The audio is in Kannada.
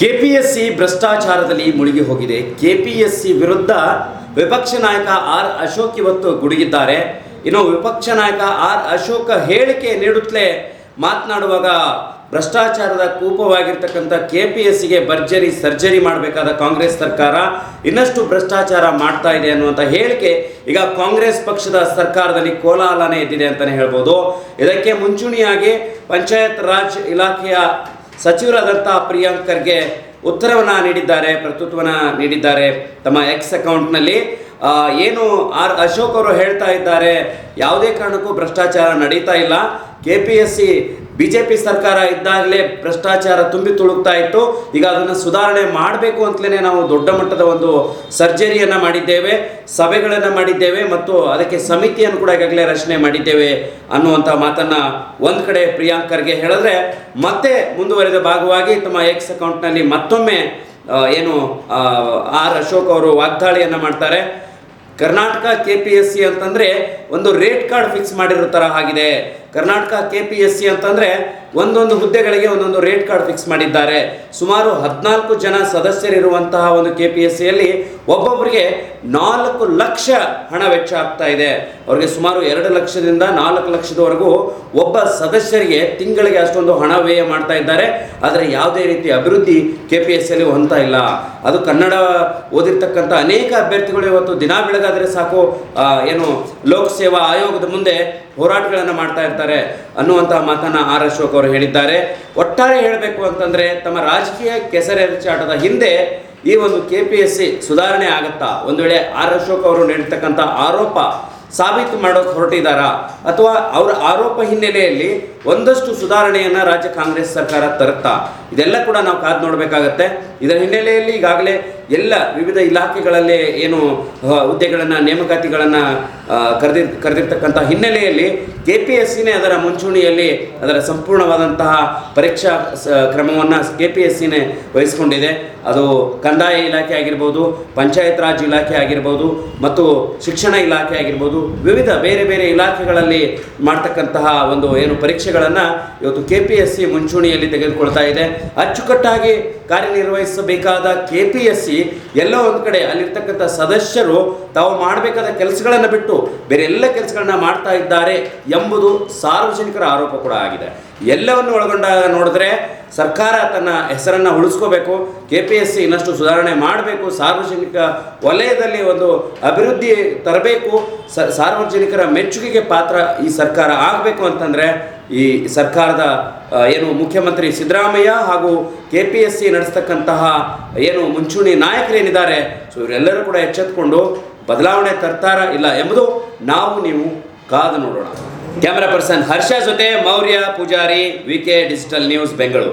ಕೆಪಿಎಸ್ಸಿ ಭ್ರಷ್ಟಾಚಾರದಲ್ಲಿ ಮುಳುಗಿ ಹೋಗಿದೆ. ಕೆಪಿಎಸ್ಸಿ ವಿರುದ್ಧ ವಿಪಕ್ಷ ನಾಯಕ ಆರ್ ಅಶೋಕ್ ಇವತ್ತು ಗುಡುಗಿದ್ದಾರೆ. ಇನ್ನು ವಿಪಕ್ಷ ನಾಯಕ ಆರ್ ಅಶೋಕ್ ಹೇಳಿಕೆ ನೀಡುತ್ತಲೇ ಮಾತನಾಡುವಾಗ ಭ್ರಷ್ಟಾಚಾರದ ಕೂಪವಾಗಿರ್ತಕ್ಕಂಥ ಕೆ ಪಿ ಎಸ್ ಸಿಗೆ ಭರ್ಜರಿ, ಸರ್ಜರಿ ಮಾಡಬೇಕಾದ ಕಾಂಗ್ರೆಸ್ ಸರ್ಕಾರ ಇನ್ನಷ್ಟು ಭ್ರಷ್ಟಾಚಾರ ಮಾಡ್ತಾ ಇದೆ ಅನ್ನುವಂಥ ಹೇಳಿಕೆ ಈಗ ಕಾಂಗ್ರೆಸ್ ಪಕ್ಷದ ಸರ್ಕಾರದಲ್ಲಿ ಕೋಲಾಹಲನೇ ಎದ್ದಿದೆ ಅಂತಲೇ ಹೇಳ್ಬೋದು. ಇದಕ್ಕೆ ಮುಂಚೂಣಿಯಾಗಿ ಪಂಚಾಯತ್ ರಾಜ್ ಇಲಾಖೆಯ ಸಚಿವರಾದಂಥ ಪ್ರಿಯಾಂಕ್ ಖರ್ಗೆ ಉತ್ತರವನ್ನು ನೀಡಿದ್ದಾರೆ ಪ್ರತ್ಯುತ್ವವನ್ನು ನೀಡಿದ್ದಾರೆ ತಮ್ಮ ಎಕ್ಸ್ ಅಕೌಂಟ್ನಲ್ಲಿ. ಏನು ಆರ್ ಅಶೋಕ್ ಅವರು ಹೇಳ್ತಾ ಇದ್ದಾರೆ, ಯಾವುದೇ ಕಾರಣಕ್ಕೂ ಭ್ರಷ್ಟಾಚಾರ ನಡೀತಾ ಇಲ್ಲ. K P S C B J P ಸರ್ಕಾರ ಇದ್ದಾಗಲೇ ಭ್ರಷ್ಟಾಚಾರ ತುಂಬಿ ತುಳುಕ್ತಾ ಇತ್ತು. ಈಗ ಅದನ್ನು ಸುಧಾರಣೆ ಮಾಡಬೇಕು ಅಂತಲೇ ನಾವು ದೊಡ್ಡ ಮಟ್ಟದ ಒಂದು ಸರ್ಜರಿಯನ್ನು ಮಾಡಿದ್ದೇವೆ, ಸಭೆಗಳನ್ನು ಮಾಡಿದ್ದೇವೆ ಮತ್ತು ಅದಕ್ಕೆ ಸಮಿತಿಯನ್ನು ಕೂಡ ಈಗಾಗಲೇ ರಚನೆ ಮಾಡಿದ್ದೇವೆ ಅನ್ನುವಂಥ ಮಾತನ್ನು ಒಂದು ಕಡೆ ಪ್ರಿಯಾಂಕರ್ಗೆ ಹೇಳಿದ್ರೆ, ಮತ್ತೆ ಮುಂದುವರೆದ ಭಾಗವಾಗಿ ತಮ್ಮ ಎಕ್ಸ್ ಅಕೌಂಟ್ನಲ್ಲಿ ಮತ್ತೊಮ್ಮೆ ಏನು ಆರ್ ಅಶೋಕ್ ಅವರು ವಾಗ್ದಾಳಿಯನ್ನು ಮಾಡ್ತಾರೆ. Karnataka K P S C ಅಂತಂದರೆ ಒಂದು ರೇಟ್ ಕಾರ್ಡ್ ಫಿಕ್ಸ್ ಮಾಡಿರೋ ಥರ ಆಗಿದೆ. Karnataka K P S C ಅಂತಂದರೆ ಒಂದೊಂದು ಹುದ್ದೆಗಳಿಗೆ ಒಂದೊಂದು ರೇಟ್ ಕಾರ್ಡ್ ಫಿಕ್ಸ್ ಮಾಡಿದ್ದಾರೆ. ಸುಮಾರು ಹದಿನಾಲ್ಕು ಜನ ಸದಸ್ಯರಿರುವಂತಹ ಒಂದು ಕೆ ಪಿ ಎಸ್ ಸಿಯಲ್ಲಿ ಒಬ್ಬೊಬ್ಬರಿಗೆ ನಾಲ್ಕು ಲಕ್ಷ ಹಣ ವೆಚ್ಚ ಆಗ್ತಾ ಇದೆ. ಅವರಿಗೆ ಸುಮಾರು ಎರಡು ಲಕ್ಷದಿಂದ ನಾಲ್ಕು ಲಕ್ಷದವರೆಗೂ ಒಬ್ಬ ಸದಸ್ಯರಿಗೆ ತಿಂಗಳಿಗೆ ಅಷ್ಟೊಂದು ಹಣ ವ್ಯಯ ಮಾಡ್ತಾ ಇದ್ದಾರೆ. ಆದರೆ ಯಾವುದೇ ರೀತಿ ಅಭಿವೃದ್ಧಿ ಕೆ ಪಿ ಎಸ್ ಸಿಯಲ್ಲಿ ಹೊಂದ್ತಾ ಇಲ್ಲ. ಅದು ಕನ್ನಡ ಓದಿರ್ತಕ್ಕಂಥ ಅನೇಕ ಅಭ್ಯರ್ಥಿಗಳು ಇವತ್ತು ದಿನ ಬೆಳಗಾದರೆ ಸಾಕು ಏನು ಲೋಕಸೇವಾ ಆಯೋಗದ ಮುಂದೆ ಹೋರಾಟಗಳನ್ನು ಮಾಡ್ತಾ ಇರ್ತಾರೆ. ಅನ್ನುವಂತಹ ಮಾತನ್ನ ಆರ್ ಅಶೋಕ್ ಅವರು ಹೇಳಿದ್ದಾರೆ. ಒಟ್ಟಾರೆ ಹೇಳಬೇಕು ಅಂತಂದ್ರೆ ತಮ್ಮ ರಾಜಕೀಯ ಕೆಸರೆರಚಾಟದ ಹಿಂದೆ ಈ ಒಂದು ಕೆ ಸಿ ಸುಧಾರಣೆ ಆಗತ್ತಾ? ಒಂದು ವೇಳೆ ಆರ್ ಅಶೋಕ್ ಅವರು ನೀಡಿರ್ತಕ್ಕಂಥ ಆರೋಪ ಸಾಬೀತು ಮಾಡೋಕ್ಕೆ ಹೊರಟಿದ್ದಾರಾ ಅಥವಾ ಅವರ ಆರೋಪ ಹಿನ್ನೆಲೆಯಲ್ಲಿ ಒಂದಷ್ಟು ಸುಧಾರಣೆಯನ್ನು ರಾಜ್ಯ ಕಾಂಗ್ರೆಸ್ ಸರ್ಕಾರ ತರುತ್ತಾ? ಇದೆಲ್ಲ ಕೂಡ ನಾವು ಕಾದು ನೋಡಬೇಕಾಗತ್ತೆ. ಇದರ ಹಿನ್ನೆಲೆಯಲ್ಲಿ ಈಗಾಗಲೇ ಎಲ್ಲ ವಿವಿಧ ಇಲಾಖೆಗಳಲ್ಲಿ ಏನು ಹುದ್ದೆಗಳನ್ನು, ನೇಮಕಾತಿಗಳನ್ನು ಕರೆದಿ ಕರೆದಿರ್ತಕ್ಕಂಥ ಹಿನ್ನೆಲೆಯಲ್ಲಿ ಕೆ ಪಿ ಎಸ್ ಸಿನೇ ಅದರ ಮುಂಚೂಣಿಯಲ್ಲಿ ಅದರ ಸಂಪೂರ್ಣವಾದಂತಹ ಪರೀಕ್ಷಾ ಕ್ರಮವನ್ನು ಕೆ ಪಿ ಎಸ್ ಸಿನೇ ವಹಿಸಿಕೊಂಡಿದೆ. ಅದು ಕಂದಾಯ ಇಲಾಖೆ ಆಗಿರ್ಬೋದು, ಪಂಚಾಯತ್ ರಾಜ್ ಇಲಾಖೆ ಆಗಿರ್ಬೋದು ಮತ್ತು ಶಿಕ್ಷಣ ಇಲಾಖೆ ಆಗಿರ್ಬೋದು, ವಿವಿಧ ಬೇರೆ ಬೇರೆ ಇಲಾಖೆಗಳಲ್ಲಿ ಮಾಡ್ತಕ್ಕಂತಹ ಒಂದು ಏನು ಪರೀಕ್ಷೆಗಳನ್ನು ಇವತ್ತು ಕೆ ಪಿ ಎಸ್ ಸಿ ಮುಂಚೂಣಿಯಲ್ಲಿ ತೆಗೆದುಕೊಳ್ತಾ ಇದೆ. ಅಚ್ಚುಕಟ್ಟಾಗಿ ಕಾರ್ಯನಿರ್ವಹಿಸಬೇಕಾದ ಕೆ ಪಿ ಎಸ್ ಸಿ ಎಲ್ಲೋ ಒಂದು ಕಡೆ ಅಲ್ಲಿರ್ತಕ್ಕಂಥ ಸದಸ್ಯರು ತಾವು ಮಾಡಬೇಕಾದ ಕೆಲಸಗಳನ್ನು ಬಿಟ್ಟು ಬೇರೆ ಎಲ್ಲ ಕೆಲಸಗಳನ್ನ ಮಾಡ್ತಾ ಇದ್ದಾರೆ ಎಂಬುದು ಸಾರ್ವಜನಿಕರ ಆರೋಪ ಕೂಡ ಆಗಿದೆ. ಎಲ್ಲವನ್ನು ಒಳಗೊಂಡಾಗ ನೋಡಿದ್ರೆ ಸರ್ಕಾರ ತನ್ನ ಹೆಸರನ್ನು ಉಳಿಸ್ಕೋಬೇಕು ಕೆ ಪಿ ಎಸ್ ಸಿ ಇನ್ನಷ್ಟು ಸುಧಾರಣೆ ಮಾಡಬೇಕು, ಸಾರ್ವಜನಿಕ ವಲಯದಲ್ಲಿ ಒಂದು ಅಭಿವೃದ್ಧಿ ತರಬೇಕು ಸಾರ್ವಜನಿಕರ ಮೆಚ್ಚುಗೆಗೆ ಪಾತ್ರ ಈ ಸರ್ಕಾರ ಆಗಬೇಕು ಅಂತಂದರೆ ಈ ಸರ್ಕಾರದ ಏನು ಮುಖ್ಯಮಂತ್ರಿ ಸಿದ್ದರಾಮಯ್ಯ ಹಾಗೂ ಕೆ ಪಿ ಎಸ್ ಸಿ ನಡೆಸ್ತಕ್ಕಂತಹ ಏನು ಮುಂಚೂಣಿ ನಾಯಕರೇನಿದ್ದಾರೆ, ಸೊ ಇವರೆಲ್ಲರೂ ಕೂಡ ಎಚ್ಚೆತ್ಕೊಂಡು ಬದಲಾವಣೆ ತರ್ತಾರ ಇಲ್ಲ ಎಂಬುದು ನಾವು ನೀವು ಕಾದು ನೋಡೋಣ. ಕ್ಯಾಮರಾ ಪರ್ಸನ್ ಹರ್ಷ ಜೊತೆ Maurya Poojari VK digital news Bengaluru